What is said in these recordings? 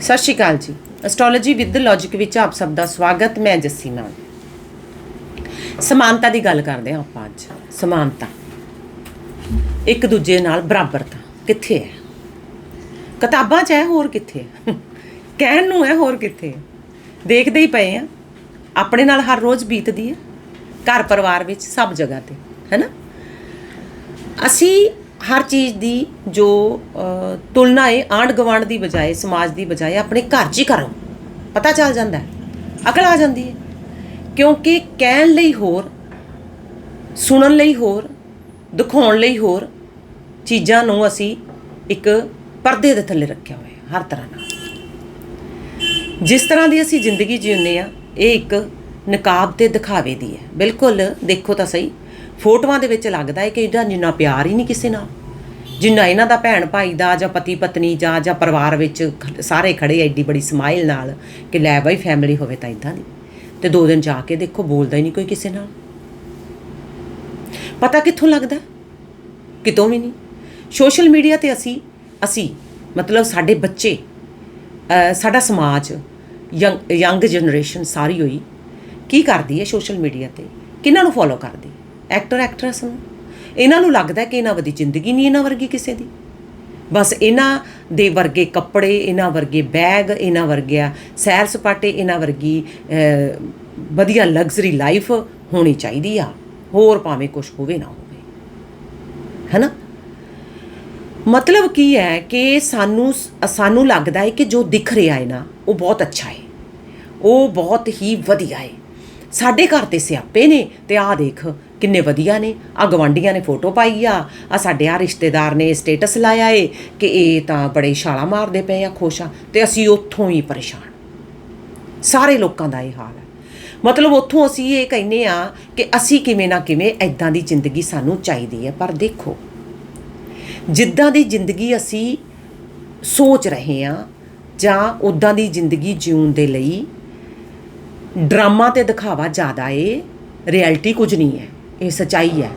ਸਤਿ ਸ਼੍ਰੀ ਅਕਾਲ ਜੀ। Astrology with logic ਵਿੱਚ ਆਪ ਸਭ ਦਾ ਸਵਾਗਤ, ਮੈਂ ਜੱਸੀ ਮਾਨ ਸਮਾਨਤਾ ਦੀ ਗੱਲ ਕਰਦੇ ਹਾਂ ਆਪਾਂ ਅੱਜ। ਸਮਾਨਤਾ। ਇੱਕ ਦੂਜੇ ਨਾਲ ਬਰਾਬਰਤਾ। ਕਿੱਥੇ ਹੈ? ਕਿਤਾਬਾਂ 'ਚ ਹੈ, ਹੋਰ ਕਿੱਥੇ ਕਹਿਣ ਨੂੰ ਹੈ, ਹੋਰ ਕਿੱਥੇ ਦੇਖਦੇ ਹੀ ਪਏ ਆ ਆਪਣੇ ਨਾਲ ਹਰ ਰੋਜ਼ ਬੀਤਦੀ ਹੈ। ਘਰ ਪਰਿਵਾਰ ਵਿੱਚ ਸਭ ਜਗ੍ਹਾ ਤੇ। ਹੈਨਾ ਅਸੀਂ ਹਰ ਚੀਜ਼ ਦੀ ਜੋ ਤੁਲਨਾ ਹੈ ਆਂਡ ਗਵਾਂਡ ਦੀ ਬਜਾਏ, ਸਮਾਜ ਦੀ ਬਜਾਏ, ਆਪਣੇ ਘਰ 'ਚ ਹੀ ਕਰੋ। ਪਤਾ ਚੱਲ ਜਾਂਦਾ ਅਕਲ ਆ ਜਾਂਦੀ ਹੈ। ਕਿਉਂਕਿ ਕਹਿਣ ਲਈ ਹੋਰ, ਸੁਣਨ ਲਈ ਹੋਰ, ਦਿਖਾਉਣ ਲਈ ਹੋਰ ਚੀਜ਼ਾਂ ਨੂੰ ਅਸੀਂ ਇੱਕ ਪਰਦੇ ਦੇ ਥੱਲੇ ਰੱਖਿਆ ਹੋਇਆ ਹਰ ਤਰ੍ਹਾਂ ਨਾਲ। ਜਿਸ ਤਰ੍ਹਾਂ ਦੀ ਅਸੀਂ ਜ਼ਿੰਦਗੀ ਜਿਉਂਦੇ ਆ ਇਹ ਇੱਕ ਨਕਾਬ ਤੇ ਦਿਖਾਵੇ ਦੀ ਹੈ। ਬਿਲਕੁਲ ਦੇਖੋ ਤਾਂ ਸਹੀ, ਫੋਟੋਆਂ ਦੇ ਵਿੱਚ ਲੱਗਦਾ ਹੈ ਕਿ ਇਹਦਾ ਜਿੰਨਾ ਪਿਆਰ ਹੀ ਨਹੀਂ ਕਿਸੇ ਨਾਲ। ਜਿੰਨਾ ਇਹਨਾਂ ਦਾ ਭੈਣ ਭਾਈ ਦਾ ਜਾਂ ਪਤੀ ਪਤਨੀ ਜਾਂ ਜਾਂ ਪਰਿਵਾਰ ਵਿੱਚ ਖ- ਸਾਰੇ ਖੜੇ ਐਡੀ ਬੜੀ ਸਮਾਈਲ ਨਾਲ ਕਿ ਲੈ ਬਾਈ ਫੈਮਿਲੀ ਹੋਵੇ ਤਾਂ ਇਦਾਂ ਦੀ। ਤੇ ਦੋ ਦਿਨ ਜਾ ਕੇ ਦੇਖੋ ਬੋਲਦਾ ਹੀ ਨਹੀਂ ਕੋਈ ਕਿਸੇ ਨਾਲ। ਪਤਾ ਕਿੱਥੋਂ ਲੱਗਦਾ? ਕਿਤੋਂ ਵੀ ਨਹੀਂ। ਸੋਸ਼ਲ ਮੀਡੀਆ ਤੇ ਅਸੀਂ ਅਸੀਂ ਮਤਲਬ ਸਾਡੇ ਬੱਚੇ ਸਾਡਾ ਸਮਾਜ ਯੰਗ ਯੰਗ ਜਨਰੇਸ਼ਨ ਸਾਰੀ ਹੋਈ, ਕੀ ਕਰਦੀ ਹੈ ਸੋਸ਼ਲ ਮੀਡੀਆ ਤੇ? ਕਿਹਨਾਂ ਨੂੰ ਫੋਲੋ ਕਰਦੀ? ਐਕਟਰ ਐਕਟਰੈਸ ਨੂੰ? ਇਹਨਾਂ ਨੂੰ ਲੱਗਦਾ ਕਿ ਇਹਨਾਂ ਵਰਗੀ ਜ਼ਿੰਦਗੀ ਨਹੀਂ ਇਹਨਾਂ ਵਰਗੀ ਕਿਸੇ ਦੀ। ਬਸ ਇਹਨਾਂ ਦੇ ਵਰਗੇ ਕੱਪੜੇ, ਇਹਨਾਂ ਵਰਗੇ ਬੈਗ, ਇਹਨਾਂ ਵਰਗਿਆ ਸੈਰ ਸਪਾਟੇ, ਇਹਨਾਂ ਵਰਗੀ ਵਧੀਆ ਲਗਜ਼ਰੀ ਲਾਈਫ ਹੋਣੀ ਚਾਹੀਦੀ ਆ। ਹੋਰ ਭਾਵੇਂ ਕੁਝ ਹੋਵੇ ਨਾ ਹੋਵੇ। ਹੈਨਾ? ਮਤਲਬ ਕੀ ਹੈ ਕਿ ਸਾਨੂੰ ਸਾਨੂੰ ਲੱਗਦਾ ਹੈ ਕਿ ਜੋ ਦਿਖ ਰਿਹਾ ਹੈ ਨਾ, ਉਹ ਬਹੁਤ ਅੱਛਾ ਹੈ। ਉਹ ਬਹੁਤ ਹੀ ਵਧੀਆ ਹੈ। ਸਾਡੇ ਘਰ ਤੇ ਸਿਆਪੇ ਨੇ ਤੇ ਆਹ ਦੇਖ ਕਿੰਨੇ ਵਧੀਆ ਨੇ। ਆ ਗਵਾਂਡੀਆਂ ਨੇ ਫੋਟੋ ਪਾਈ ਆ। ਆ ਸਾਡੇ ਆ ਰਿਸ਼ਤੇਦਾਰ ਨੇ ਸਟੇਟਸ ਲਾਇਆ ਏ ਕਿ ਇਹ ਤਾਂ ਬੜੇ ਛਾਲਾ ਮਾਰਦੇ ਪਏ ਆ, ਖੁਸ਼ ਆ ਤੇ ਅਸੀਂ ਉੱਥੋਂ ਹੀ ਪਰੇਸ਼ਾਨ। ਸਾਰੇ ਲੋਕਾਂ ਦਾ ਇਹ ਹਾਲ ਹੈ ਮਤਲਬ ਉੱਥੋਂ ਅਸੀਂ ਇਹ ਕਹਿੰਨੇ ਆ ਕਿ ਅਸੀਂ ਕਿਵੇਂ ਨਾ ਕਿਵੇਂ ਐਦਾਂ ਦੀ ਜ਼ਿੰਦਗੀ ਸਾਨੂੰ ਚਾਹੀਦੀ ਹੈ ਪਰ ਦੇਖੋ, ਜਿੱਦਾਂ ਦੀ ਜ਼ਿੰਦਗੀ ਅਸੀਂ ਸੋਚ ਰਹੇ ਹਾਂ ਜਾਂ ਉਦਾਂ ਦੀ ਜ਼ਿੰਦਗੀ ਜਿਉਣ ਦੇ ਲਈ ਡਰਾਮਾ ਤੇ ਦਿਖਾਵਾ ਜ਼ਿਆਦਾ ਏ, ਰਿਐਲਿਟੀ ਕੁਝ ਨਹੀਂ ਹੈ। ਇਹ ਸਚਾਈ ਹੈ।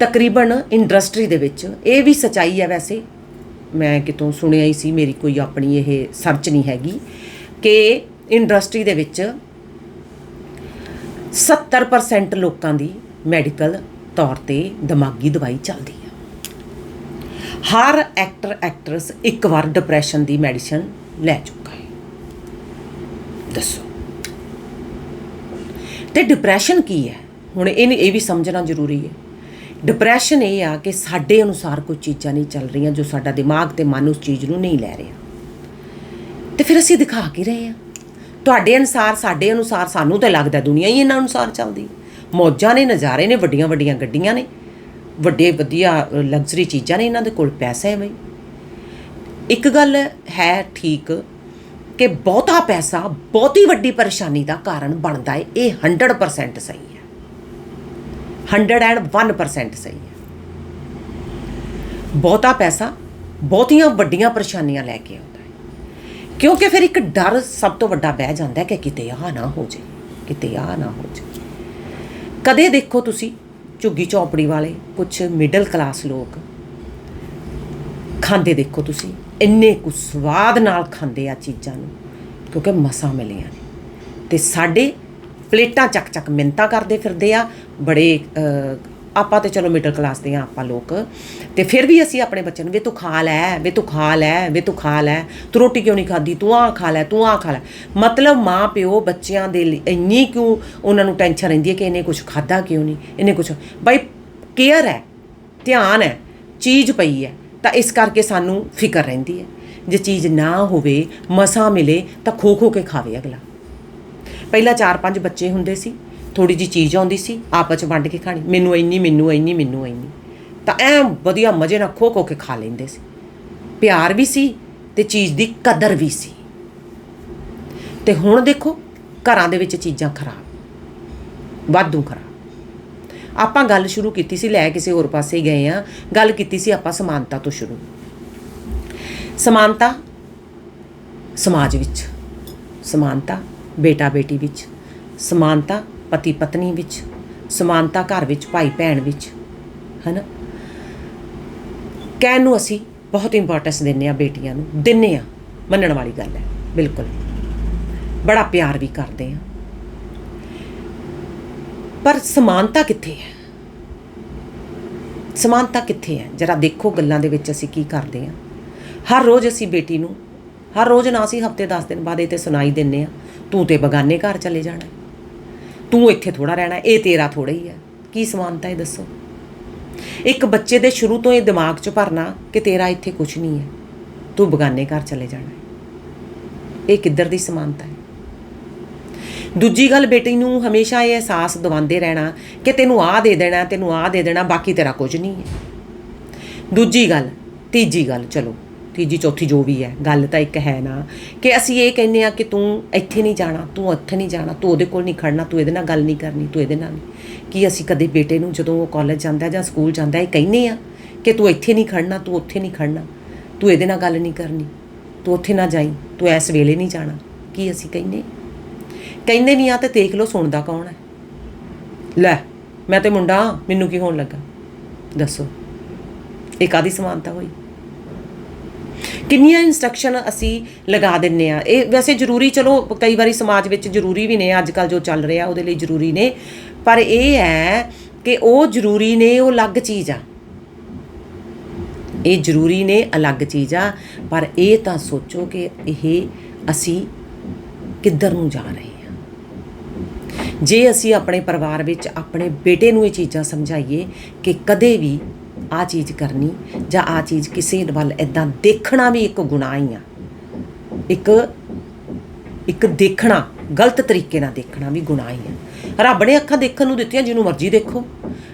ਤਕਰੀਬਨ ਇੰਡਸਟਰੀ ਦੇ ਵਿੱਚ ਇਹ ਵੀ ਸਚਾਈ ਹੈ ਵੈਸੇ। ਮੈਂ ਕਿਤੋਂ ਸੁਣਿਆ ਹੀ ਸੀ, ਮੇਰੀ ਕੋਈ ਆਪਣੀ ਇਹ ਸਰਚ ਨਹੀਂ ਹੈਗੀ ਕਿ ਇੰਡਸਟਰੀ ਦੇ ਵਿੱਚ 70% ਲੋਕਾਂ ਦੀ ਮੈਡੀਕਲ ਤੌਰ ਤੇ ਦਿਮਾਗੀ ਦਵਾਈ ਚੱਲਦੀ ਹੈ। ਹਰ ਐਕਟਰ ਐਕਟਰਸ ਇੱਕ ਵਾਰ ਡਿਪਰੈਸ਼ਨ ਦੀ ਮੈਡੀਸਨ ਲੈ ਚੁੱਕਾ ਹੈ। ਦੱਸੋ। ਤੇ ਡਿਪਰੈਸ਼ਨ ਕੀ ਹੈ? ਹੁਣ ਇਹ ਇਹ ਵੀ ਸਮਝਣਾ ਜ਼ਰੂਰੀ ਹੈ। ਡਿਪਰੈਸ਼ਨ ਇਹ ਆ ਕਿ ਸਾਡੇ ਅਨੁਸਾਰ ਕੋਈ ਚੀਜ਼ਾਂ ਨਹੀਂ ਚੱਲ ਰਹੀਆਂ ਜੋ ਸਾਡਾ ਦਿਮਾਗ ਤੇ ਮਨ ਉਸ ਚੀਜ਼ ਨੂੰ ਨਹੀਂ ਲੈ ਰਿਹਾ। ਤੇ ਫਿਰ ਅਸੀਂ ਦਿਖਾ ਕੀ ਰਹੇ ਆ ਤੁਹਾਡੇ ਅਨੁਸਾਰ, ਸਾਡੇ ਅਨੁਸਾਰ ਸਾਨੂੰ ਤਾਂ ਲੱਗਦਾ ਦੁਨੀਆ ਹੀ ਇਹਨਾਂ ਅਨੁਸਾਰ ਚੱਲਦੀ ਮੌਜਾਂ ਨੇ, ਨਜ਼ਾਰੇ ਨੇ, ਵੱਡੀਆਂ ਵੱਡੀਆਂ ਗੱਡੀਆਂ ਨੇ, ਵੱਡੇ ਵਧੀਆ ਲਗਜ਼ਰੀ ਚੀਜ਼ਾਂ ਨੇ ਇਹਨਾਂ ਦੇ ਕੋਲ ਪੈਸਾ ਹੈ ਬਈ। ਇੱਕ ਗੱਲ ਹੈ ਠੀਕ ਕਿ ਬਹੁਤਾ ਪੈਸਾ ਬਹੁਤੀ ਵੱਡੀ ਪਰੇਸ਼ਾਨੀ ਦਾ ਕਾਰਨ ਬਣਦਾ ਹੈ। ਇਹ 100% ਸਹੀ ਹੈ। 101% ਸਹੀ ਹੈ। ਬਹੁਤਾ ਪੈਸਾ, ਬਹੁਤੀਆਂ ਵੱਡੀਆਂ ਪਰੇਸ਼ਾਨੀਆਂ ਲੈ ਕੇ ਆਉਂਦਾ ਹੈ। ਕਿਉਂਕਿ ਫਿਰ ਇੱਕ ਡਰ ਸਭ ਤੋਂ ਵੱਡਾ ਬਹਿ ਜਾਂਦਾ ਹੈ ਕਿ ਕਿਤੇ ਆ ਨਾ ਹੋ ਜੇ ਕਿਤੇ ਆ ਨਾ ਹੋ ਜੇ ਕਦੇ ਦੇਖੋ ਤੁਸੀਂ ਝੁੱਗੀ ਚੌਪੜੀ ਵਾਲੇ ਕੁਝ ਮਿਡਲ ਕਲਾਸ ਲੋਕ ਖਾਂਦੇ ਦੇਖੋ ਤੁਸੀਂ, ਇੰਨੇ ਕੁ ਸਵਾਦ ਨਾਲ ਖਾਂਦੇ ਆ ਚੀਜ਼ਾਂ ਨੂੰ, ਕਿਉਂਕਿ ਮਸਾਂ ਮਿਲੀਆਂ ਨੇ। ਤੇ ਸਾਡੇ ਪਲੇਟਾਂ ਚੱਕ ਚੱਕ ਮਿੰਤਾ ਕਰਦੇ ਫਿਰਦੇ ਆ, ਬੜੇ ਆਪਾਂ ਤੇ ਚਲੋ ਮਿਡਲ ਕਲਾਸ ਦੇ ਆ ਆਪਾਂ ਲੋਕ, ਤੇ ਫਿਰ ਵੀ ਅਸੀਂ ਆਪਣੇ ਬੱਚਿਆਂ ਨੂੰ, ਵੇ ਤੂੰ ਖਾ ਲੈ, ਵੇ ਤੂੰ ਖਾ ਲੈ, ਵੇ ਤੂੰ ਖਾ ਲੈ, ਤੂੰ ਰੋਟੀ ਕਿਉਂ ਨਹੀਂ ਖਾਦੀ ਤੂੰ ਆ ਖਾ ਲੈ, ਤੂੰ ਆ ਖਾ ਲੈ। ਮਤਲਬ ਮਾਂ ਪਿਓ ਬੱਚਿਆਂ ਦੇ ਲਈ ਇੰਨੀ ਕਿਉਂ ਉਹਨਾਂ ਨੂੰ ਟੈਨਸ਼ਨ ਰਹਿੰਦੀ ਹੈ ਕਿ ਇਹਨੇ ਕੁਝ ਖਾਦਾ ਕਿਉਂ ਨਹੀਂ, ਇਹਨੇ ਕੁਝ ਬਾਈ ਕੇਅਰ ਹੈ, ਧਿਆਨ ਹੈ, ਚੀਜ਼ ਪਈ ਹੈ, ਤਾਂ ਇਸ ਕਰਕੇ ਸਾਨੂੰ ਫਿਕਰ ਰਹਿੰਦੀ ਹੈ। ਜੇ ਚੀਜ਼ ਨਾ ਹੋਵੇ, ਮਸਾ ਮਿਲੇ, ਤਾਂ ਖੋ ਖੋ ਕੇ ਖਾਵੇ ਅਗਲਾ। ਪਹਿਲਾਂ ਚਾਰ ਪੰਜ ਬੱਚੇ ਹੁੰਦੇ ਸੀ ਥੋੜੀ ਜੀ ਚੀਜ਼ ਆਉਂਦੀ ਸੀ, ਆਪਸ ਚ ਵੰਡ ਕੇ ਖਾਣੀ, ਮੈਨੂੰ ਇੰਨੀ ਮੈਨੂੰ ਇੰਨੀ ਮੈਨੂੰ ਇੰਨੀ। ਤਾਂ ਐ ਵਧੀਆ ਮਜ਼ੇ ਨਾਲ ਖੋ ਖੋ ਕੇ ਖਾ ਲੈਂਦੇ ਸੀ। ਪਿਆਰ ਵੀ ਸੀ ਤੇ ਚੀਜ਼ ਦੀ ਕਦਰ ਵੀ ਸੀ। ਤੇ ਹੁਣ ਦੇਖੋ, ਘਰਾਂ ਦੇ ਵਿੱਚ ਚੀਜ਼ਾਂ ਖਰਾਬ, ਵਾਧੂ ਖਰਾਬ। ਆਪਾਂ ਗੱਲ ਸ਼ੁਰੂ ਕੀਤੀ ਸੀ, ਲੈ ਕਿਸੇ ਹੋਰ ਪਾਸੇ ਗਏ ਆ, ਗੱਲ ਕੀਤੀ ਸੀ ਆਪਾਂ ਸਮਾਨਤਾ ਤੋਂ ਸ਼ੁਰੂ। ਸਮਾਨਤਾ ਸਮਾਜ ਵਿੱਚ, ਸਮਾਨਤਾ ਬੇਟਾ ਬੇਟੀ ਵਿੱਚ, ਸਮਾਨਤਾ ਪਤੀ ਪਤਨੀ ਵਿੱਚ, ਸਮਾਨਤਾ ਘਰ ਵਿੱਚ, ਭਾਈ ਭੈਣ ਵਿੱਚ, ਹਨਾ? ਕਹਿਣ ਨੂੰ ਅਸੀਂ ਬਹੁਤ ਇੰਪੋਰਟੈਂਸ ਦਿੰਨੇ ਆ ਬੇਟੀਆਂ ਨੂੰ ਦਿੰਨੇ ਆ ਮੰਨਣ ਵਾਲੀ ਗੱਲ ਹੈ, ਬਿਲਕੁਲ। ਬੜਾ ਪਿਆਰ ਵੀ ਕਰਦੇ ਆ ਪਰ ਸਮਾਨਤਾ ਕਿੱਥੇ ਹੈ? ਸਮਾਨਤਾ ਕਿੱਥੇ ਹੈ? ਜਰਾ ਦੇਖੋ ਗੱਲਾਂ ਦੇ ਵਿੱਚ ਅਸੀਂ ਕੀ ਕਰਦੇ ਆ ਹਰ ਰੋਜ਼ ਅਸੀਂ ਬੇਟੀ ਨੂੰ, ਹਰ ਰੋਜ਼ ਨਾ ਅਸੀਂ ਹਫ਼ਤੇ 10 ਦਿਨ ਬਾਅਦ ਇਹ ਤੇ ਸੁਣਾਈ ਦਿੰਨੇ ਆ ਤੂੰ ਤੇ ਬਗਾਨੇ ਘਰ ਚਲੇ ਜਾਣਾ। ਤੂੰ ਇੱਥੇ ਥੋੜਾ ਰਹਿਣਾ, ਇਹ ਤੇਰਾ ਥੋੜਾ ਹੀ ਹੈ। ਕੀ ਸਮਾਨਤਾ ਹੈ ਦੱਸੋ? ਇੱਕ ਬੱਚੇ ਦੇ ਸ਼ੁਰੂ ਤੋਂ ਇਹ ਦਿਮਾਗ 'ਚ ਭਰਨਾ ਕਿ ਤੇਰਾ ਇੱਥੇ ਕੁਝ ਨਹੀਂ ਹੈ। ਤੂੰ ਬਗਾਨੇ ਘਰ ਚਲੇ ਜਾਣਾ ਇਹ ਕਿੱਧਰ ਦੀ ਸਮਾਨਤਾ ਹੈ? ਦੂਜੀ ਗੱਲ ਬੇਟੀ ਨੂੰ ਹਮੇਸ਼ਾ ਇਹ ਅਹਿਸਾਸ ਦਿਵਾਉਂਦੇ ਰਹਿਣਾ ਕਿ ਤੈਨੂੰ ਆਹ ਦੇ ਦੇਣਾ, ਤੈਨੂੰ ਆਹ ਦੇ ਦੇਣਾ, ਬਾਕੀ ਤੇਰਾ ਕੁਝ ਨਹੀਂ ਹੈ। ਦੂਜੀ ਗੱਲ, ਤੀਜੀ ਗੱਲ, ਚਲੋ। ਤੀਜੀ ਚੌਥੀ ਜੋ ਵੀ ਹੈ ਗੱਲ ਤਾਂ ਇੱਕ ਹੈ ਨਾ ਕਿ ਅਸੀਂ ਇਹ ਕਹਿੰਦੇ ਆ ਕਿ ਤੂੰ ਇੱਥੇ ਨਹੀਂ ਜਾਣਾ ਤੂੰ ਉੱਥੇ ਨਹੀਂ ਜਾਣਾ ਤੂੰ ਉਹਦੇ ਕੋਲ ਨਹੀਂ ਖੜਨਾ ਤੂੰ ਇਹਦੇ ਨਾਲ ਗੱਲ ਨਹੀਂ ਕਰਨੀ ਤੂੰ ਇਹਦੇ ਨਾਲ ਨਹੀਂ। ਕੀ ਅਸੀਂ ਕਦੇ ਬੇਟੇ ਨੂੰ ਜਦੋਂ ਉਹ ਕਾਲਜ ਜਾਂਦਾ ਜਾਂ ਸਕੂਲ ਜਾਂਦਾ ਇਹ ਕਹਿੰਦੇ ਆ ਕਿ ਤੂੰ ਇੱਥੇ ਨਹੀਂ ਖੜਨਾ ਤੂੰ ਉੱਥੇ ਨਹੀਂ ਖੜਨਾ ਤੂੰ ਇਹਦੇ ਨਾਲ ਗੱਲ ਨਹੀਂ ਕਰਨੀ ਤੂੰ ਉੱਥੇ ਨਾ ਜਾਈ ਤੂੰ ਇਸ ਵੇਲੇ ਨਹੀਂ ਜਾਣਾ ਕੀ ਅਸੀਂ ਕਹਿੰਦੇ ਕਹਿੰਦੇ ਵੀ ਆ ਤੇ ਦੇਖ ਲਓ ਸੁਣਦਾ ਕੌਣ ਹੈ। ਲੈ ਮੈਂ ਤੇ ਮੁੰਡਾ ਹਾਂ, ਮੈਨੂੰ ਕੀ ਹੋਣ ਲੱਗਾ? ਦੱਸੋ ਇਹ ਕਾਦੀ ਸਮਾਨਤਾ ਹੋਈ? ਕਿੰਨੀਆਂ ਇਨਸਟਰਕਸ਼ਨ ਅਸੀਂ ਲਗਾ ਦਿੰਨੇ ਆ। ਇਹ ਵੈਸੇ ਜ਼ਰੂਰੀ ਚਲੋ, ਕਈ ਵਾਰੀ ਸਮਾਜ ਵਿੱਚ ਜ਼ਰੂਰੀ ਵੀ ਨੇ ਅੱਜ ਕੱਲ ਜੋ ਚੱਲ ਰਿਹਾ ਉਹਦੇ ਲਈ ਜ਼ਰੂਰੀ ਨੇ। ਪਰ ਇਹ ਹੈ ਕਿ ਉਹ ਜ਼ਰੂਰੀ ਨੇ, ਉਹ ਅਲੱਗ ਚੀਜ਼ ਆ। ਇਹ ਜ਼ਰੂਰੀ ਨੇ, ਅਲੱਗ ਚੀਜ਼ ਆ। ਪਰ ਇਹ ਤਾਂ ਸੋਚੋ ਕਿ ਇਹ ਅਸੀਂ ਕਿੱਧਰ ਨੂੰ ਜਾ ਰਹੇ ਹਾਂ ਜੇ ਅਸੀਂ ਆਪਣੇ ਪਰਿਵਾਰ ਵਿੱਚ ਆਪਣੇ ਬੇਟੇ ਨੂੰ ਇਹ ਚੀਜ਼ਾਂ ਸਮਝਾਈਏ ਕਿ ਕਦੇ ਵੀ ਆ ਚੀਜ਼ ਕਰਨੀ ਜਾਂ ਆ ਚੀਜ਼ ਕਿਸੇ ਵੱਲ ਇਦਾਂ ਦੇਖਣਾ ਵੀ ਇੱਕ ਗੁਨਾਹ ਹੀ ਆ। ਇੱਕ ਇੱਕ ਦੇਖਣਾ, ਗਲਤ ਤਰੀਕੇ ਨਾਲ ਦੇਖਣਾ ਵੀ ਗੁਨਾਹ ਹੀ ਆ। ਰੱਬ ਨੇ ਅੱਖਾਂ ਦੇਖਣ ਨੂੰ ਦਿੱਤੀਆਂ ਜਿਹਨੂੰ ਮਰਜ਼ੀ ਦੇਖੋ।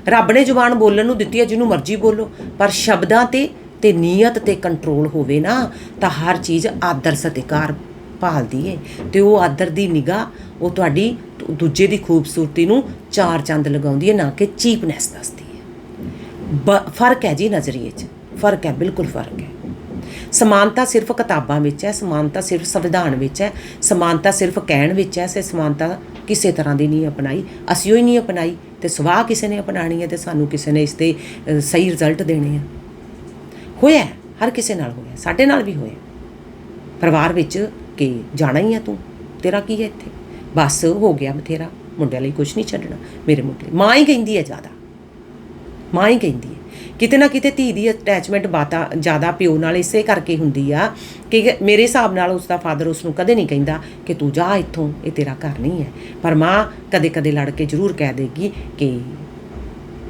ਰੱਬ ਨੇ ਜ਼ੁਬਾਨ ਬੋਲਣ ਨੂੰ ਦਿੱਤੀ ਹੈ ਜਿਹਨੂੰ ਮਰਜ਼ੀ ਬੋਲੋ। ਪਰ ਸ਼ਬਦਾਂ ਤੇ ਤੇ ਨੀਅਤ ਤੇ ਕੰਟਰੋਲ ਹੋਵੇ ਨਾ, ਤਾਂ ਹਰ ਚੀਜ਼ ਆਦਰ ਸਤਿਕਾਰ ਭਾਲਦੀ ਏ। ਤੇ ਉਹ ਆਦਰ ਦੀ ਨਿਗਾਹ, ਉਹ ਤੁਹਾਡੀ ਦੂਜੇ ਦੀ ਖੂਬਸੂਰਤੀ ਨੂੰ ਚਾਰ ਚੰਦ ਲਗਾਉਂਦੀ ਹੈ ਨਾ ਕਿ ਚੀਪਨੈਸ ਦੱਸਦੀ ਹੈ ਫ਼ਰਕ ਹੈ ਜੀ ਨਜ਼ਰੀਏ 'ਚ। ਫ਼ਰਕ ਹੈ, ਬਿਲਕੁਲ ਫ਼ਰਕ ਹੈ। ਸਮਾਨਤਾ ਸਿਰਫ ਕਿਤਾਬਾਂ ਵਿੱਚ ਹੈ, ਸਮਾਨਤਾ ਸਿਰਫ ਸੰਵਿਧਾਨ ਵਿੱਚ ਹੈ, ਸਮਾਨਤਾ ਸਿਰਫ ਕਹਿਣ ਵਿੱਚ ਹੈ, ਸੇ ਸਮਾਨਤਾ ਕਿਸੇ ਤਰ੍ਹਾਂ ਦੀ ਨਹੀਂ ਅਪਣਾਈ। ਅਸੀਂ ਉਹ ਹੀ ਨਹੀਂ ਅਪਣਾਈ ਤੇ ਸਵਾਹ ਕਿਸੇ ਨੇ ਅਪਣਾਣੀ ਹੈ ਤੇ ਸਾਨੂੰ ਕਿਸੇ ਨੇ ਇਸ ਤੇ ਸਹੀ ਰਿਜ਼ਲਟ ਦੇਣੇ ਆ। ਹੋਇਆ ਹਰ ਕਿਸੇ ਨਾਲ ਹੋਇਆ ਸਾਡੇ ਨਾਲ ਵੀ ਹੋਇਆ ਪਰਿਵਾਰ ਵਿੱਚ ਕਿ ਜਾਣਾ ਹੀ ਆ ਤੂੰ, ਤੇਰਾ ਕੀ ਹੈ ਇੱਥੇ? ਬਸ ਹੋ ਗਿਆ ਬਥੇਰਾ, ਮੁੰਡਿਆਂ ਲਈ ਕੁਝ ਨਹੀਂ ਛੱਡਣਾ, ਮੇਰੇ ਮੁੰਡੇ ਮਾਂ ਹੀ ਕਹਿੰਦੀ ਹੈ ਜ਼ਿਆਦਾ। ਮਾਂ ਹੀ ਕਹਿੰਦੀ ਹੈ। ਕਿਤੇ ਨਾ ਕਿਤੇ ਧੀ ਦੀ ਅਟੈਚਮੈਂਟ ਬਾਤਾ ਜ਼ਿਆਦਾ ਪਿਓ ਨਾਲ ਇਸੇ ਕਰਕੇ ਹੁੰਦੀ ਆ ਕਿ ਮੇਰੇ ਹਿਸਾਬ ਨਾਲ ਉਸ ਦਾ ਫਾਦਰ ਉਸ ਨੂੰ ਕਦੇ ਨਹੀਂ ਕਹਿੰਦਾ ਕਿ ਤੂੰ ਜਾ ਇੱਥੋਂ, ਇਹ ਤੇਰਾ ਘਰ ਨਹੀਂ ਹੈ। ਪਰ ਮਾਂ ਕਦੇ ਕਦੇ ਲੜ ਕੇ ਜ਼ਰੂਰ ਕਹਿ ਦੇਗੀ ਕਿ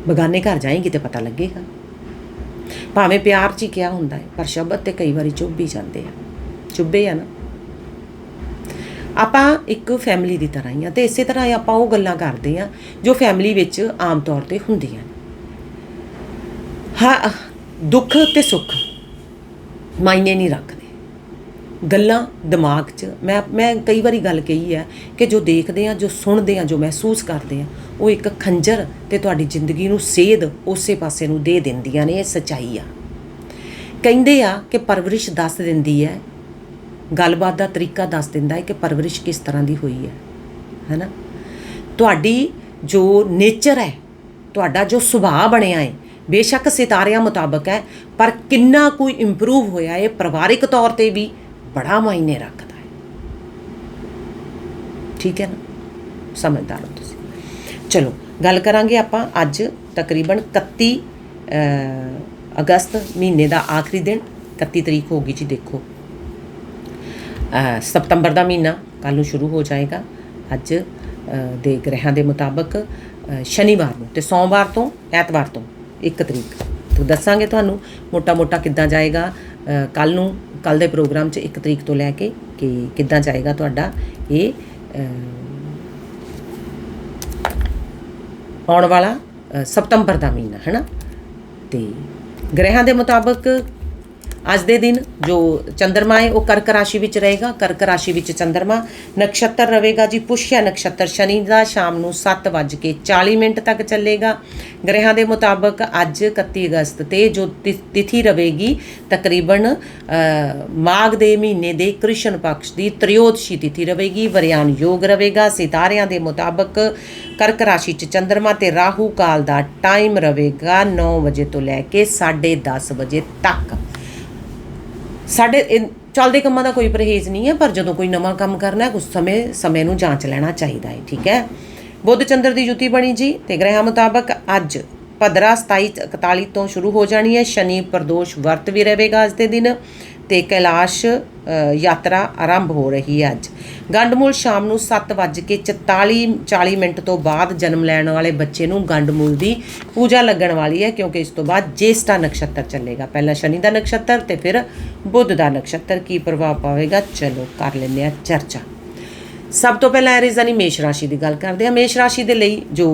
ਬਗਾਨੇ ਘਰ ਜਾਏਂਗੀ ਤੇ ਪਤਾ ਲੱਗੇਗਾ। ਭਾਵੇਂ ਪਿਆਰ 'ਚ ਹੀ ਕਿਹਾ ਹੁੰਦਾ ਹੈ, ਪਰ ਸ਼ਬਦ ਤੇ ਕਈ ਵਾਰੀ ਚੁੱਭ ਹੀ ਜਾਂਦੇ ਆ। ਚੁੱਭੇ ਆ ਨਾ। ਆਪਾਂ ਇੱਕ ਫੈਮਿਲੀ ਦੀ ਤਰ੍ਹਾਂ ਹੀ ਆ ਤੇ ਇਸੇ ਤਰ੍ਹਾਂ ਆਪਾਂ ਉਹ ਗੱਲਾਂ ਕਰਦੇ ਆ ਜੋ ਫੈਮਿਲੀ ਵਿੱਚ ਆਮ ਤੌਰ ਤੇ ਹੁੰਦੀਆਂ ਨੇ। ਹਾਂ, ਦੁੱਖ ਤੇ ਸੁੱਖ ਮਾਇਨੇ ਨਹੀਂ ਰੱਖਦੇ। ਗੱਲਾਂ ਦਿਮਾਗ 'ਚ, ਮੈਂ ਮੈਂ ਕਈ ਵਾਰੀ ਗੱਲ ਕਹੀ ਹੈ ਕਿ ਜੋ ਦੇਖਦੇ ਆ ਜੋ ਸੁਣਦੇ ਆ ਜੋ ਮਹਿਸੂਸ ਕਰਦੇ ਆ ਉਹ ਇੱਕ ਖੰਜਰ ਤੇ ਤੁਹਾਡੀ ਜ਼ਿੰਦਗੀ ਨੂੰ ਸੇਧ ਉਸੇ ਪਾਸੇ ਨੂੰ ਦੇ ਦਿੰਦੀਆਂ ਨੇ, ਇਹ ਸਚਾਈ ਆ। ਕਹਿੰਦੇ ਆ ਕਿ ਪਰਵਰਿਸ਼ ਦੱਸ ਦਿੰਦੀ ਹੈ, ਗੱਲਬਾਤ ਦਾ ਤਰੀਕਾ ਦੱਸ ਦਿੰਦਾ ਹੈ ਕਿ ਪਰਵਰਿਸ਼ ਕਿਸ ਤਰ੍ਹਾਂ ਦੀ ਹੋਈ ਹੈ, ਹੈਨਾ? ਤੁਹਾਡੀ ਜੋ ਨੇਚਰ ਹੈ, ਤੁਹਾਡਾ ਜੋ ਸੁਭਾਅ ਬਣਿਆ ਹੈ ਬੇਸ਼ੱਕ ਸਿਤਾਰਿਆਂ ਮੁਤਾਬਕ ਹੈ, ਪਰ ਕਿੰਨਾ ਕੋਈ ਇੰਪਰੂਵ ਹੋਇਆ ਇਹ ਪਰਿਵਾਰਿਕ ਤੌਰ ਤੇ ਵੀ ਬੜਾ ਮਾਇਨੇ ਰੱਖਦਾ ਹੈ। ਠੀਕ ਹੈ ਨਾ? ਸਮਝਦਾਰ ਹੋ ਤੁਸੀਂ। ਚਲੋ, ਗੱਲ ਕਰਾਂਗੇ ਆਪਾਂ ਅੱਜ ਤਕਰੀਬਨ 31 ਅਗਸਤ ਮਹੀਨੇ ਦਾ ਆਖਰੀ ਦਿਨ 31 ਤਰੀਕ ਹੋ ਗਈ ਜੀ ਦੇਖੋ। ਸਤੰਬਰ ਦਾ ਮਹੀਨਾ ਕੱਲ ਨੂੰ ਸ਼ੁਰੂ ਹੋ ਜਾਏਗਾ। ਅੱਜ ਦੇ ਗ੍ਰਹਿਾਂ ਦੇ ਮੁਤਾਬਕ ਸ਼ਨੀਵਾਰ ਨੂੰ ਤੇ ਸੋਮਵਾਰ ਤੋਂ ਐਤਵਾਰ ਤੋਂ 1 ਤਰੀਕ। ਤੋਂ ਦੱਸਾਂਗੇ ਤੁਹਾਨੂੰ ਮੋਟਾ ਮੋਟਾ ਕਿੱਦਾਂ ਜਾਏਗਾ। ਕੱਲ ਨੂੰ ਕੱਲ ਦੇ ਪ੍ਰੋਗਰਾਮ 'ਚ 1 ਤਰੀਕ ਤੋਂ ਲੈ ਕੇ ਕਿ ਕਿੱਦਾਂ ਜਾਏਗਾ ਤੁਹਾਡਾ ਇਹ ਆਉਣ ਵਾਲਾ ਅ, ਸਤੰਬਰ ਦਾ ਮਹੀਨਾ ਹੈ ਨਾ ਤੇ ਗ੍ਰਹਿਾਂ ਦੇ ਮੁਤਾਬਕ ਅੱਜ ਦੇ ਦਿਨ ਜੋ ਚੰਦਰਮਾ ਹੈ, ਉਹ ਕਰਕ ਰਾਸ਼ੀ ਵਿੱਚ ਰਹੇਗਾ। ਕਰਕ ਰਾਸ਼ੀ ਵਿੱਚ ਚੰਦਰਮਾ ਨਕਸ਼ਤਰ ਰਹੇਗਾ ਜੀ। ਪੁਸ਼ਿਆ ਨਕਸ਼ਤਰ ਸ਼ਨੀ ਦਾ ਸ਼ਾਮ ਨੂੰ 7:40 ਮਿੰਟ ਤੱਕ ਚੱਲੇਗਾ। ਗ੍ਰਹਿਾਂ ਦੇ ਮੁਤਾਬਕ ਅੱਜ 31 ਅਗਸਤ ਤੇ ਜੋ ਤਿਥੀ ਰਹੇਗੀ, ਤਕਰੀਬਨ ਮਾਘ ਦੇ ਮਹੀਨੇ ਦੇ ਕ੍ਰਿਸ਼ਨ ਪਕਸ਼ ਦੀ ਤ੍ਰਯੋਦਸ਼ੀ ਤਿਥੀ ਰਹੇਗੀ। ਵਰਿਆਨ ਯੋਗ ਰਹੇਗਾ। ਸਿਤਾਰਿਆਂ ਦੇ ਮੁਤਾਬਕ ਕਰਕ ਰਾਸ਼ੀ 'ਚ ਚੰਦਰਮਾ ਤੇ ਰਾਹੂ ਕਾਲ ਦਾ ਟਾਈਮ ਰਹੇਗਾ 9 ਵਜੇ ਤੋਂ ਲੈ ਕੇ 10:30 ਵਜੇ ਤੱਕ। ਸਾਡੇ ਇਨ- ਚੱਲਦੇ ਕੰਮਾਂ ਦਾ ਕੋਈ ਪਰਹੇਜ਼ ਨਹੀਂ ਹੈ, ਪਰ ਜਦੋਂ ਕੋਈ ਨਵਾਂ ਕੰਮ ਕਰਨਾ ਹੈ ਉਸ ਸਮੇਂ ਸਮੇਂ ਨੂੰ ਜਾਂਚ ਲੈਣਾ ਚਾਹੀਦਾ ਹੈ, ਠੀਕ ਹੈ? ਬੁੱਧ ਚੰਦਰ ਦੀ ਜੁਤੀ ਬਣੀ ਜੀ, ਤੇ ਗ੍ਰਹਿਾਂ ਮੁਤਾਬਕ ਅੱਜ ਭਦਰਾ 27 41 ਤੋਂ ਸ਼ੁਰੂ ਹੋ ਜਾਣੀ ਹੈ, ਸ਼ਨੀ ਪ੍ਰਦੋਸ਼ ਵਰਤ ਵੀ ਰਹੇਗਾ ਅੱਜ ਦੇ ਦਿਨ। ਤੇ ਕੈਲਾਸ਼ ਯਾਤਰਾ ਆਰੰਭ ਹੋ ਰਹੀ ਹੈ ਅੱਜ। ਗੰਡਮੂਲ ਸ਼ਾਮ ਨੂੰ 7:44 40 ਮਿੰਟ ਤੋਂ ਬਾਅਦ ਜਨਮ ਲੈਣ ਵਾਲੇ ਬੱਚੇ ਨੂੰ ਗੰਡਮੂਲ ਦੀ ਪੂਜਾ ਲੱਗਣ ਵਾਲੀ ਹੈ, ਕਿਉਂਕਿ ਇਸ ਤੋਂ ਬਾਅਦ ਜੇਸਟਾ ਨਕਸ਼ਤਰ ਚੱਲੇਗਾ। ਪਹਿਲਾਂ ਸ਼ਨੀ ਦਾ ਨਕਸ਼ਤਰ ਤੇ ਫਿਰ ਬੁੱਧ ਦਾ ਨਕਸ਼ਤਰ। ਕੀ ਪ੍ਰਭਾਵ ਪਾਵੇਗਾ? ਚਲੋ ਕਰ ਲੈਂਦੇ ਆ ਚਰਚਾ। ਸਭ ਤੋਂ ਪਹਿਲਾਂ ਐਰੀਜ਼ ਯਾਨੀ ਮੇਸ਼ ਰਾਸ਼ੀ ਦੀ ਗੱਲ ਕਰਦੇ ਆ ਮੇਸ਼ ਰਾਸ਼ੀ ਦੇ ਲਈ ਜੋ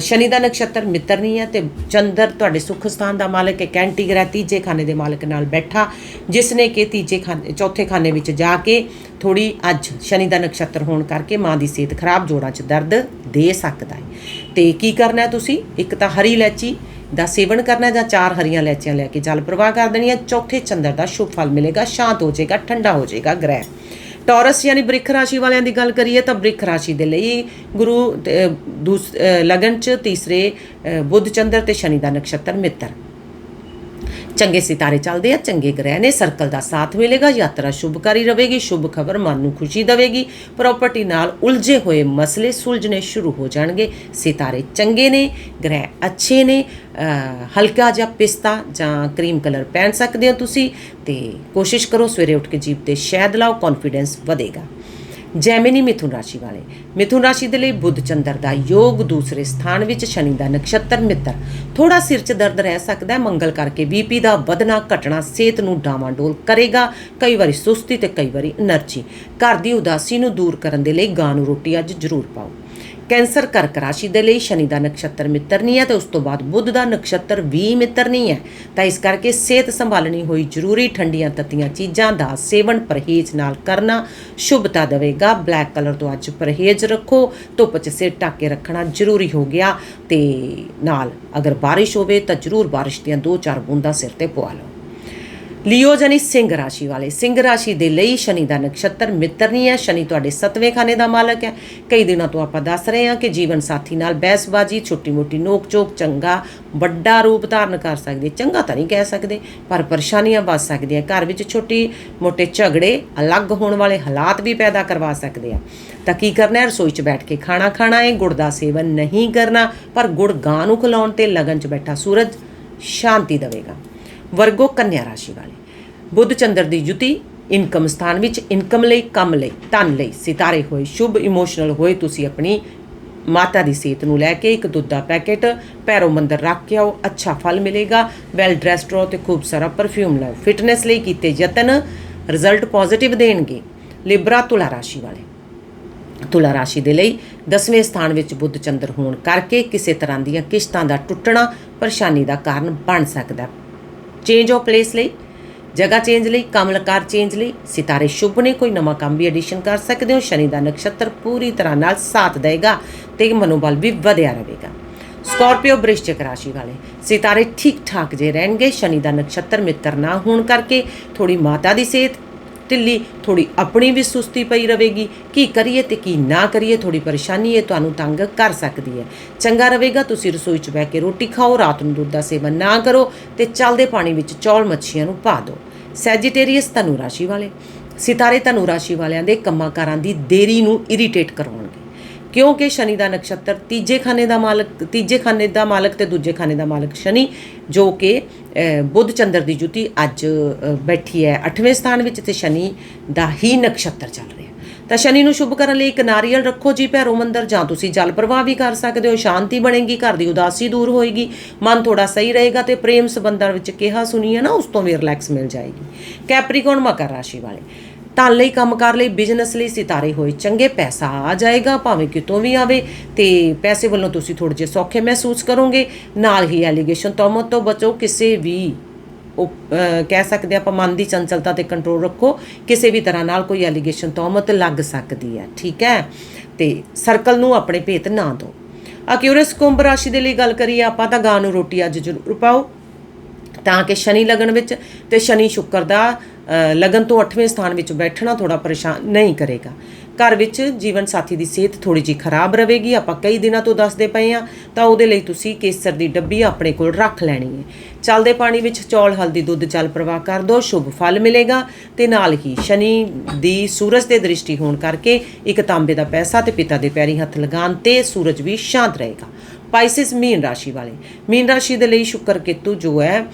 ਸ਼ਨੀ ਦਾ ਨਕਸ਼ਤਰ ਮਿੱਤਰ ਨਹੀਂ ਹੈ ਤੇ ਚੰਦਰ ਤੁਹਾਡੇ ਸੁਖ ਸਥਾਨ ਦਾ ਮਾਲਕ ਹੈ, ਕੈਂਟੀ ਗ੍ਰਹਿ ਤੀਜੇ ਖਾਨੇ ਦੇ ਮਾਲਕ ਨਾਲ ਬੈਠਾ ਜਿਸ ਨੇ ਕਿ ਤੀਜੇ ਖਾਨੇ, ਚੌਥੇ ਖਾਨੇ ਵਿੱਚ ਜਾ ਕੇ ਥੋੜੀ ਅੱਜ ਸ਼ਨੀ ਦਾ ਨਕਸ਼ਤਰ ਹੋਣ ਕਰਕੇ ਮਾਂ ਦੀ ਸਿਹਤ ਖਰਾਬ, ਜੋੜਾਂ 'ਚ ਦਰਦ ਦੇ ਸਕਦਾ ਹੈ। ਤੇ ਕੀ ਕਰਨਾ ਹੈ ਤੁਸੀਂ? ਇੱਕ ਤਾਂ ਹਰੀ ਇਲਾਇਚੀ ਦਾ ਸੇਵਨ ਕਰਨਾ ਜਾਂ ਚਾਰ ਹਰੀਆਂ ਲੈਚੀਆਂ ਲੈ ਕੇ ਜਲ ਪ੍ਰਵਾਹ ਕਰ ਦੇਣੀ ਹੈ ਚੌਥੇ ਚੰਦਰ ਦਾ ਸ਼ੁਭ ਫਲ ਮਿਲੇਗਾ, ਸ਼ਾਂਤ ਹੋ ਜਾਏਗਾ, ਠੰਡਾ ਹੋ ਜਾਏਗਾ ਗ੍ਰਹਿ। ਟੌਰਸ ਯਾਨੀ ਬ੍ਰਿਖ ਰਾਸ਼ੀ ਵਾਲਿਆਂ ਦੀ ਗੱਲ ਕਰੀਏ ਤਾਂ ਬ੍ਰਿਖ ਰਾਸ਼ੀ ਦੇ ਲਈ ਗੁਰੂ ਦੂਸ ਲਗਨ ਚ ਤੀਸਰੇ ਬੁੱਧ, ਚੰਦਰ ਤੇ ਸ਼ਨੀ ਦਾ ਨਕਸ਼ਤਰ ਮਿੱਤਰ। ਚੰਗੇ ਸਿਤਾਰੇ ਚੱਲਦੇ ਆ, ਚੰਗੇ ਗ੍ਰਹਿ ਨੇ ਸਰਕਲ ਦਾ ਸਾਥ ਮਿਲੇਗਾ, ਯਾਤਰਾ ਸ਼ੁਭਕਾਰੀ ਰਹੇਗੀ, ਸ਼ੁਭ ਖਬਰ ਮਨ ਨੂੰ ਖੁਸ਼ੀ ਦੇਵੇਗੀ। ਪ੍ਰਾਪਰਟੀ ਨਾਲ ਉਲਝੇ ਹੋਏ ਮਸਲੇ ਸੁਲਝਣੇ ਸ਼ੁਰੂ ਹੋ ਜਾਣਗੇ। ਸਿਤਾਰੇ ਚੰਗੇ ਨੇ, ਗ੍ਰਹਿ ਅੱਛੇ ਨੇ ਹਲਕਾ ਜਿਹਾ ਪਿਸਤਾ ਜਾਂ ਕਰੀਮ ਕਲਰ ਪਹਿਨ ਸਕਦੇ ਹੋ ਤੁਸੀਂ ਤੇ ਕੋਸ਼ਿਸ਼ ਕਰੋ ਸਵੇਰੇ ਉੱਠ ਕੇ ਜੀਭ ਤੇ ਸ਼ਹਿਦ ਲਾਓ ਕੌਨਫੀਡੈਂਸ ਵਧੇਗਾ। ਜੈਮਿਨੀ ਮਿਥੁਨ ਰਾਸ਼ੀ ਵਾਲੇ। ਮਿਥੁਨ ਰਾਸ਼ੀ ਦੇ ਲਈ ਬੁੱਧ ਚੰਦਰ ਦਾ ਯੋਗ ਦੂਸਰੇ ਸਥਾਨ ਵਿੱਚ ਸ਼ਨੀ ਦਾ ਨਕਸ਼ਤਰ ਮਿੱਤਰ। ਥੋੜਾ ਸਿਰ 'ਚ ਦਰਦ ਰਹਿ ਸਕਦਾ ਹੈ, ਮੰਗਲ ਕਰਕੇ ਬੀਪੀ ਦਾ ਵਧਣਾ ਘਟਣਾ ਸਿਹਤ ਨੂੰ ਡਾਵਾਂਡੋਲ ਕਰੇਗਾ, ਕਈ ਵਾਰੀ ਸੁਸਤੀ ਤੇ ਕਈ ਵਾਰੀ એનર્ਜੀ। ਘਰ ਦੀ ਉਦਾਸੀ ਨੂੰ ਦੂਰ ਕਰਨ ਦੇ ਲਈ ਗਾਂ ਨੂੰ ਰੋਟੀ ਅੱਜ ਜ਼ਰੂਰ ਪਾਓ। ਕੈਂਸਰ ਕਰਕ ਰਾਸ਼ੀ ਦੇ ਲਈ ਸ਼ਨੀ ਦਾ ਨਕਸ਼ਤਰ ਮਿੱਤਰ ਨਹੀਂ ਹੈ ਤੇ ਉਸ ਤੋਂ ਬਾਅਦ ਬੁੱਧ ਦਾ ਨਕਸ਼ਤਰ ਵੀ ਮਿੱਤਰ ਨਹੀਂ ਹੈ। ਤਾਂ ਇਸ ਕਰਕੇ ਸਿਹਤ ਸੰਭਾਲਣੀ ਹੋਈ ਜ਼ਰੂਰੀ ਠੰਡੀਆਂ ਤੱਤੀਆਂ ਚੀਜ਼ਾਂ ਦਾ ਸੇਵਨ ਪਰਹੇਜ਼ ਨਾਲ ਕਰਨਾ ਸ਼ੁਭਤਾ ਦੇਵੇਗਾ। ਬਲੈਕ ਕਲਰ ਤੋਂ ਅੱਜ ਪਰਹੇਜ਼ ਰੱਖੋ, ਧੁੱਪ 'ਚ ਸਿਰ ਢੱਕ ਕੇ ਰੱਖਣਾ ਜ਼ਰੂਰੀ ਹੋ ਗਿਆ ਤੇ ਨਾਲ ਅਗਰ ਬਾਰਿਸ਼ ਹੋਵੇ ਤਾਂ ਜ਼ਰੂਰ ਬਾਰਿਸ਼ ਦੀਆਂ ਦੋ ਚਾਰ ਬੂੰਦਾਂ ਸਿਰ ਤੇ ਪਵਾ ਲਓ। ਲਿਓ ਜਾਨੀ ਸਿੰਘ ਰਾਸ਼ੀ ਵਾਲੇ। ਸਿੰਘ ਰਾਸ਼ੀ ਦੇ ਲਈ ਸ਼ਨੀ ਦਾ ਨਕਸ਼ਤਰ ਮਿੱਤਰ ਨਹੀਂ ਹੈ। ਸ਼ਨੀ ਤੁਹਾਡੇ ਸੱਤਵੇਂ ਖਾਨੇ ਦਾ ਮਾਲਕ ਹੈ। ਕਈ ਦਿਨਾਂ ਤੋਂ ਆਪਾਂ ਦੱਸ ਰਹੇ ਹਾਂ ਕਿ ਜੀਵਨ ਸਾਥੀ ਨਾਲ ਬਹਿਸਬਾਜ਼ੀ, ਛੋਟੀ-ਮੋਟੀ ਨੋਕ ਚੋਕ ਚੰਗਾ, ਵੱਡਾ ਰੂਪ ਧਾਰਨ ਕਰ ਸਕਦੇ। ਚੰਗਾ ਤਾਂ ਨਹੀਂ ਕਹਿ ਸਕਦੇ, ਪਰ ਪਰੇਸ਼ਾਨੀਆਂ ਵੱਧ ਸਕਦੀਆਂ ਘਰ ਵਿੱਚ ਛੋਟੀ-ਮੋਟੇ ਝਗੜੇ ਅਲੱਗ ਹੋਣ ਵਾਲੇ ਹਾਲਾਤ ਵੀ ਪੈਦਾ ਕਰਵਾ ਸਕਦੇ ਆ। ਤਾਂ ਕੀ ਕਰਨਾ ਹੈ? ਰਸੋਈ 'ਚ ਬੈਠ ਕੇ ਖਾਣਾ ਖਾਣਾ ਹੈ। ਗੁੜ ਦਾ ਸੇਵਨ ਨਹੀਂ ਕਰਨਾ, ਪਰ ਗੁੜ ਗਾਂ ਨੂੰ ਖਿਲਾਉਣ ਤੇ ਲਗਨ 'ਚ ਬੈਠਾ ਸੂਰਜ ਸ਼ਾਂਤੀ ਦੇਵੇਗਾ। ਵਰਗੋ ਕੰਨਿਆ ਰਾਸ਼ੀ ਵਾਲੇ। ਬੁੱਧ ਚੰਦਰ ਦੀ ਜੁਤੀ, ਇਨਕਮ ਸਥਾਨ ਵਿੱਚ ਇਨਕਮ ਲਈ, ਕੰਮ ਲਈ, ਧਨ ਲਈ। ਸਿਤਾਰੇ ਹੋਏ, ਸ਼ੁਭ, ਇਮੋਸ਼ਨਲ ਹੋਏ ਤੁਸੀਂ ਆਪਣੀ ਮਾਤਾ ਦੀ ਸਿਹਤ ਨੂੰ ਲੈ ਕੇ ਇੱਕ ਦੁੱਧ ਦਾ ਪੈਕੇਟ, ਪੈਰੋ ਮੰਦਰ ਰੱਖ ਕੇ ਆਓ, ਅੱਛਾ ਫਲ ਮਿਲੇਗਾ। ਵੈਲ ਡਰੈਸਡ ਰਹੋ ਤੇ ਖੂਬ ਸਾਰਾ ਪਰਫਿਊਮ ਲਾਓ। ਫਿਟਨੈਸ ਲਈ ਕੀਤੇ ਯਤਨ ਰਿਜ਼ਲਟ ਪੋਜ਼ਿਟਿਵ ਦੇਣਗੇ। ਲਿਬਰਾ ਤੁਲਾ ਰਾਸ਼ੀ ਵਾਲੇ। ਤੁਲਾ ਰਾਸ਼ੀ ਦੇ ਲਈ 10ਵੇਂ ਸਥਾਨ ਵਿੱਚ ਬੁੱਧ ਚੰਦਰ ਹੋਣ ਕਰਕੇ ਕਿਸੇ ਤਰ੍ਹਾਂ ਦੀਆਂ ਕਿਸ਼ਤਾਂ ਦਾ ਟੁੱਟਣਾ, ਪਰੇਸ਼ਾਨੀ ਦਾ ਕਾਰਨ ਬਣ ਸਕਦਾ। ਚੇਂਜ ਆਫ ਪਲੇਸ ਲਈ, ਜਗ੍ਹਾ ਚੇਂਜ ਲਈ, ਕਮਲਕਾਰ ਚੇਂਜ ਲਈ, ਸਿਤਾਰੇ ਸ਼ੁਭ ਨੇ ਕੋਈ ਨਵਾਂ ਕੰਮ ਵੀ ਐਡੀਸ਼ਨ ਕਰ ਸਕਦੇ ਹੋ, ਸ਼ਨੀ ਦਾ ਨਕਸ਼ਤਰ ਪੂਰੀ ਤਰ੍ਹਾਂ ਨਾਲ ਸਾਥ ਦੇਗਾ ਤੇ ਮਨੋਬਲ ਵੀ ਵਧਿਆ ਰਹੇਗਾ। ਸਕਾਰਪੀਓ ਬ੍ਰਿਸ਼ਚਿਕ ਰਾਸ਼ੀ ਵਾਲੇ, ਸਿਤਾਰੇ ਠੀਕ ਠਾਕ ਜੇ ਰਹਿਣਗੇ, ਸ਼ਨੀ ਦਾ ਨਕਸ਼ਤਰ ਮਿੱਤਰ ਨਾ ਹੋਣ ਕਰਕੇ ਥੋੜੀ ਮਾਤਾ ਦੀ ਸਿਹਤ ਢਿੱਲੀ ਥੋੜੀ ਆਪਣੀ ਵੀ ਸੁਸਤੀ ਪਈ ਰਵੇਗੀ ਕੀ ਕਰੀਏ ਤੇ ਕੀ ਨਾ ਕਰੀਏ ਥੋੜੀ ਪਰੇਸ਼ਾਨੀ ਇਹ ਤੁਹਾਨੂੰ ਤੰਗ ਕਰ ਸਕਦੀ ਹੈ। ਚੰਗਾ ਰਵੇਗਾ ਤੁਸੀਂ ਰਸੋਈ 'ਚ ਬਹਿ ਕੇ ਰੋਟੀ ਖਾਓ, ਰਾਤ ਨੂੰ ਦੁੱਧ ਦਾ ਸੇਵਨ ਨਾ ਕਰੋ ਤੇ ਚੱਲਦੇ ਪਾਣੀ ਵਿੱਚ ਚੌਲ ਮੱਛੀਆਂ ਨੂੰ ਪਾ ਦਿਓ। ਸੈਜੀਟੇਰੀਅਸ ਧਨੂ ਰਾਸ਼ੀ ਵਾਲੇ। ਸਿਤਾਰੇ ਧਨੂ ਰਾਸ਼ੀ ਵਾਲਿਆਂ ਦੇ ਕੰਮਾਂ ਕਾਰਾਂ ਦੀ ਦੇਰੀ ਨੂੰ ਇਰੀਟੇਟ ਕਰਵਾਉਣਗੇ। ਕਿਉਂਕਿ ਸ਼ਨੀ ਦਾ ਨਕਸ਼ਤਰ ਤੀਜੇ ਖਾਨੇ ਦਾ ਮਾਲਕ, ਤੀਜੇ ਖਾਨੇ ਦਾ ਮਾਲਕ ਤੇ ਦੂਜੇ ਖਾਨੇ ਦਾ ਮਾਲਕ ਸ਼ਨੀ, ਜੋ ਕਿ ਬੁੱਧ ਚੰਦਰ ਦੀ ਜੁਤੀ ਅੱਜ ਬੈਠੀ ਹੈ 8ਵੇਂ ਸਥਾਨ ਵਿੱਚ ਤੇ ਸ਼ਨੀ ਦਾ ਹੀ ਨਕਸ਼ਤਰ ਚੱਲ ਰਿਹਾ। ਤਾਂ ਸ਼ਨੀ ਨੂੰ ਸ਼ੁਭ ਕਰਨ ਲਈ ਇੱਕ ਨਾਰੀਅਲ ਰੱਖੋ ਜੀ ਭੈਰੋ ਮੰਦਰ, ਜਾਂ ਤੁਸੀਂ ਜਲ ਪ੍ਰਵਾਹ ਵੀ ਕਰ ਸਕਦੇ ਹੋ, ਸ਼ਾਂਤੀ ਬਣੇਗੀ, ਘਰ ਦੀ ਉਦਾਸੀ ਦੂਰ ਹੋਏਗੀ, ਮਨ ਥੋੜਾ ਸਹੀ ਰਹੇਗਾ ਤੇ ਪ੍ਰੇਮ ਸੰਬੰਧਾਂ ਵਿੱਚ ਕਿਹਾ ਸੁਣੀਏ ਨਾ, ਉਸ ਤੋਂ ਵੀ ਰਿਲੈਕਸ ਮਿਲ ਜਾਏਗੀ। ਕੈਪਰੀਕੌਨ ਮਕਰ ਰਾਸ਼ੀ ਵਾਲੇ। ਧਨ ਲਈ ਕੰਮਕਾਰ ਲਈ ਬਿਜ਼ਨਸ ਲਈ ਸਿਤਾਰੇ ਹੋਏ। ਚੰਗੇ ਪੈਸਾ ਆ ਜਾਏਗਾ, ਭਾਵੇਂ ਕਿਤੋਂ ਵੀ ਆਵੇ, ਤੇ ਪੈਸੇ ਵੱਲੋਂ ਤੁਸੀਂ ਥੋੜੇ ਜਿਹਾ ਸੌਖੇ ਮਹਿਸੂਸ ਕਰੋਗੇ। ਨਾਲ ਹੀ ਐਲੀਗੇਸ਼ਨ ਤੋਮਤ ਤੋਂ ਬਚੋ, ਕਿਸੇ ਵੀ ਉਹ ਕਹਿ ਸਕਦੇ ਆਪਾਂ ਮਨ ਦੀ ਚੰਚਲਤਾ ਤੇ ਕੰਟਰੋਲ ਰੱਖੋ। ਕਿਸੇ ਵੀ ਤਰ੍ਹਾਂ ਨਾਲ ਕੋਈ ਐਲੀਗੇਸ਼ਨ ਤੋਮਤ ਲੱਗ ਸਕਦੀ ਹੈ, ਠੀਕ ਹੈ? ਤੇ ਸਰਕਲ ਨੂੰ ਆਪਣੇ ਭੇਤ ਨਾ ਦਿਓ। ਅਕਿਊਰਸ ਕੁੰਭ ਰਾਸ਼ੀ ਦੇ ਲਈ ਗੱਲ ਕਰੀਏ ਆਪਾਂ, ਤਾਂ ਗਾਂ ਨੂੰ ਰੋਟੀ ਅੱਜ ਜ਼ਰੂਰ ਪਾਓ। ਤਾਂ ਕਿ ਸ਼ਨੀ ਲਗਨ ਵਿੱਚ, ਤੇ ਸ਼ਨੀ ਸ਼ੁੱਕਰ ਦਾ ਲਗਨ ਤੋਂ 8ਵੇਂ ਸਥਾਨ ਵਿੱਚ ਬੈਠਣਾ ਥੋੜਾ ਪਰੇਸ਼ਾਨ ਨਹੀਂ ਕਰੇਗਾ। ਘਰ ਵਿੱਚ ਜੀਵਨ ਸਾਥੀ ਦੀ ਸਿਹਤ ਥੋੜੀ ਜਿਹੀ ਖਰਾਬ ਰਹੇਗੀ, ਆਪਾਂ ਕਈ ਦਿਨਾਂ ਤੋਂ ਦੱਸਦੇ ਪਏ ਆ ਤਾਂ ਉਹਦੇ ਲਈ ਤੁਸੀਂ ਕੇਸਰ ਦੀ ਡੱਬੀ ਆਪਣੇ ਕੋਲ ਰੱਖ ਲੈਣੀ ਹੈ। ਚੱਲਦੇ ਪਾਣੀ ਵਿੱਚ ਚੌਲ, ਹਲਦੀ, ਦੁੱਧ, ਚੱਲ ਪ੍ਰਵਾਹ ਕਰ ਦਿਓ, ਸ਼ੁਭ ਫਲ ਮਿਲੇਗਾ ਤੇ ਨਾਲ ਹੀ ਸ਼ਨੀ ਦੀ ਸੂਰਜ ਦੇ ਦ੍ਰਿਸ਼ਟੀ ਹੋਣ ਕਰਕੇ ਇੱਕ ਤਾਂਬੇ ਦਾ ਪੈਸਾ ਤੇ ਪਿਤਾ ਦੇ ਪੈਰੀ ਹੱਥ ਲਗਾਉਣ ਤੇ ਸੂਰਜ ਵੀ ਸ਼ਾਂਤ ਰਹੇਗਾ। ਪਾਈਸਿਸ ਮੀਨ ਰਾਸ਼ੀ ਵਾਲੇ। ਮੀਨ ਰਾਸ਼ੀ ਦੇ ਲਈ ਸ਼ੁਕਰ ਕੇਤੂ ਜੋ ਹੈ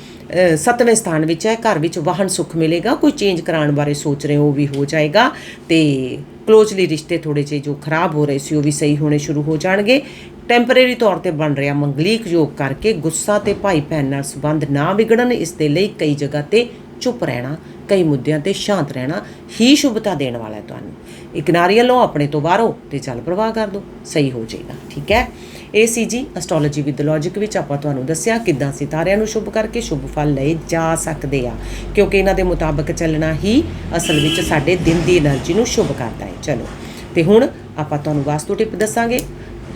ਸੱਤਵੇਂ ਸਥਾਨ ਵਿੱਚ ਹੈ, ਘਰ ਵਿੱਚ ਵਾਹਨ ਸੁੱਖ ਮਿਲੇਗਾ, ਕੋਈ ਚੇਂਜ ਕਰਾਉਣ ਬਾਰੇ ਸੋਚ ਰਹੇ ਹੋ ਉਹ ਵੀ ਹੋ ਜਾਏਗਾ ਤੇ ਕਲੋਜ਼ਲੀ ਰਿਸ਼ਤੇ ਥੋੜੇ ਜਿਹੇ ਜੋ ਖਰਾਬ ਹੋ ਰਹੇ ਸੀ ਉਹ ਵੀ ਸਹੀ ਹੋਣੇ ਸ਼ੁਰੂ ਹੋ ਜਾਣਗੇ। ਟੈਂਪਰੇਰੀ ਤੌਰ ਤੇ ਬਣ ਰਿਹਾ ਮੰਗਲੀਕ ਯੋਗ ਕਰਕੇ ਗੁੱਸਾ ਤੇ ਭਾਈ ਭੈਣ ਨਾਲ ਸੰਬੰਧ ਨਾ ਵਿਗੜਨ, ਇਸ ਦੇ ਲਈ ਕਈ ਜਗ੍ਹਾ ਤੇ ਚੁੱਪ ਰਹਿਣਾ, ਕਈ ਮੁੱਦਿਆਂ ਤੇ ਸ਼ਾਂਤ ਰਹਿਣਾ ਹੀ ਸ਼ੁਭਤਾ ਦੇਣ ਵਾਲਾ ਹੈ ਤੁਹਾਨੂੰ। ਇੱਕ ਨਾਰੀਅਲ ਲਓ, ਆਪਣੇ ਤੋਂ ਬਾਹਰੋਂ ਤੇ ਚੱਲ ਪ੍ਰਵਾਹ ਕਰ ਦਿਓ ਸਹੀ ਹੋ ਜਾਏਗਾ, ਠੀਕ ਹੈ? ਇਹ ਸੀ ਜੀ ਐਸਟ੍ਰੋਲੋਜੀ ਵਿਦ ਲੌਜੀਕ ਵਿੱਚ ਆਪਾਂ ਤੁਹਾਨੂੰ ਦੱਸਿਆ ਕਿੱਦਾਂ ਸਿਤਾਰਿਆਂ ਨੂੰ ਸ਼ੁਭ ਕਰਕੇ ਸ਼ੁਭ ਫਲ ਲਏ ਜਾ ਸਕਦੇ ਆ। ਕਿਉਂਕਿ ਇਹਨਾਂ ਦੇ ਮੁਤਾਬਕ ਚੱਲਣਾ ਹੀ ਅਸਲ ਵਿੱਚ ਸਾਡੇ ਦਿਨ ਦੀ એનર્ਜੀ ਨੂੰ ਸ਼ੁਭ ਕਰਦਾ ਹੈ। ਚਲੋ, ਤੇ ਹੁਣ ਆਪਾਂ ਤੁਹਾਨੂੰ ਵਾਸਤੂ ਟਿਪ ਦੱਸਾਂਗੇ।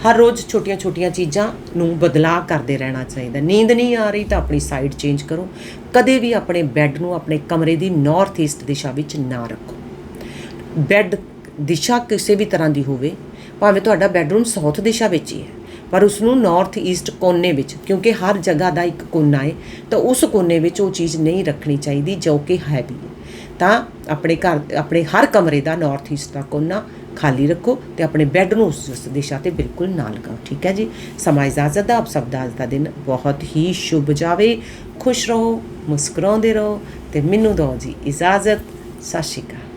ਹਰ ਰੋਜ਼ ਛੋਟੀਆਂ-ਛੋਟੀਆਂ ਚੀਜ਼ਾਂ ਨੂੰ ਬਦਲਾਅ ਕਰਦੇ ਰਹਿਣਾ ਚਾਹੀਦਾ। ਨੀਂਦ ਨਹੀਂ ਆ ਰਹੀ ਤਾਂ ਆਪਣੀ ਸਾਈਡ ਚੇਂਜ ਕਰੋ। ਕਦੇ ਵੀ ਆਪਣੇ ਬੈੱਡ ਨੂੰ ਆਪਣੇ ਕਮਰੇ ਦੀ ਨਾਰਥ ਈਸਟ ਦਿਸ਼ਾ ਵਿੱਚ ਨਾ ਰੱਖੋ। ਬੈੱਡ ਦਿਸ਼ਾ ਕਿਸੇ ਵੀ ਤਰ੍ਹਾਂ ਦੀ ਹੋਵੇ, ਭਾਵੇਂ ਤੁਹਾਡਾ ਬੈੱਡਰੂਮ ਸਾਊਥ ਦਿਸ਼ਾ ਵਿੱਚ ਹੀ ਹੈ। ਪਰ ਉਸ ਨੂੰ ਨਾਰਥ ਈਸਟ ਕੋਨੇ ਵਿੱਚ, ਕਿਉਂਕਿ ਹਰ ਜਗ੍ਹਾ ਦਾ ਇੱਕ ਕੋਨਾ ਹੈ ਤਾਂ ਉਸ ਕੋਨੇ ਵਿੱਚ ਉਹ ਚੀਜ਼ ਨਹੀਂ ਰੱਖਣੀ ਚਾਹੀਦੀ ਜੋ ਕਿ ਹੈ ਵੀ ਹੈ। ਤਾਂ ਆਪਣੇ ਘਰ, ਆਪਣੇ ਹਰ ਕਮਰੇ ਦਾ ਨਾਰਥ ਈਸਟ ਦਾ ਕੋਨਾ ਖਾਲੀ ਰੱਖੋ ਤੇ ਆਪਣੇ ਬੈੱਡ ਨੂੰ ਉਸ ਉਸ ਦਿਸ਼ਾ ਤੇ ਬਿਲਕੁਲ ਨਾ ਲਗਾਓ, ਠੀਕ ਹੈ ਜੀ? ਸਮਾਂ ਇਜਾਜ਼ਤ ਦਾ ਆਪ ਸਭ ਦਾ ਅੱਜ ਦਾ ਦਿਨ ਬਹੁਤ ਹੀ ਸ਼ੁਭ ਜਾਵੇ। ਖੁਸ਼ ਰਹੋ, ਮੁਸਕਰਾਉਂਦੇ ਰਹੋ ਤੇ ਮੈਨੂੰ ਦਿਓ ਜੀ ਇਜਾਜ਼ਤ। ਸਤਿ ਸ਼੍ਰੀ ਅਕਾਲ।